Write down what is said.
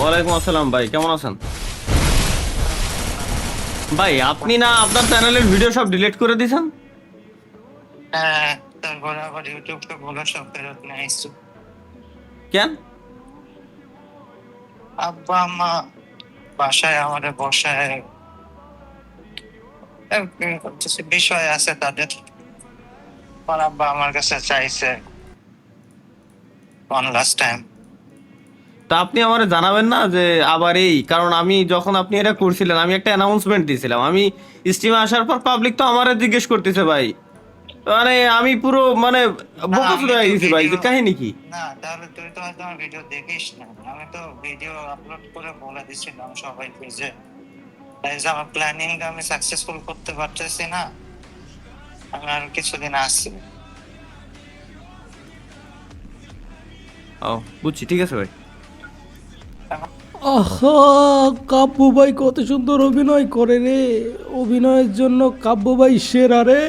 ওয়ালাইকুম আসসালাম ভাই কেমন আছেন? ভাই আপনি না আপনার চ্যানেলের ভিডিও সব ডিলিট করে দিয়েছেন? হ্যাঁ কেন? আব্বা আম্মা বাসায় আমাদের বসায় বিষয় আছে তাদের। আব্বা আমার কাছে চাইছে ওয়ান লাস্ট টাইম তা আপনি আমারে জানাবেন না যে আবার এই? কারণ আমি যখন আপনি এটা করছিলেন আমি একটা অ্যানাউন্সমেন্ট দিয়েছিলাম আমি স্টিমে আসার পর পাবলিক তো আমারে জিজ্ঞেস করতেছে ভাই। মানে আমি পুরো মানে আমি হয়ে গেছি ভাই যে কাহিনী কি? না তাহলে তুই তো হয়তো আমার ভিডিও দেখিস না। আমি তো ভিডিও আপলোড করে বলে সবাইকে যে এই যে আমার প্ল্যানিং আমি সাকসেসফুল করতে পারতেছি না। আমি আর কিছুদিন আসছি ও বুঝছি ঠিক আছে ভাই। আহা কাব্য ভাই কত সুন্দর অভিনয় করে রে। অভিনয়ের জন্য কাব্য ভাই সেরা রে।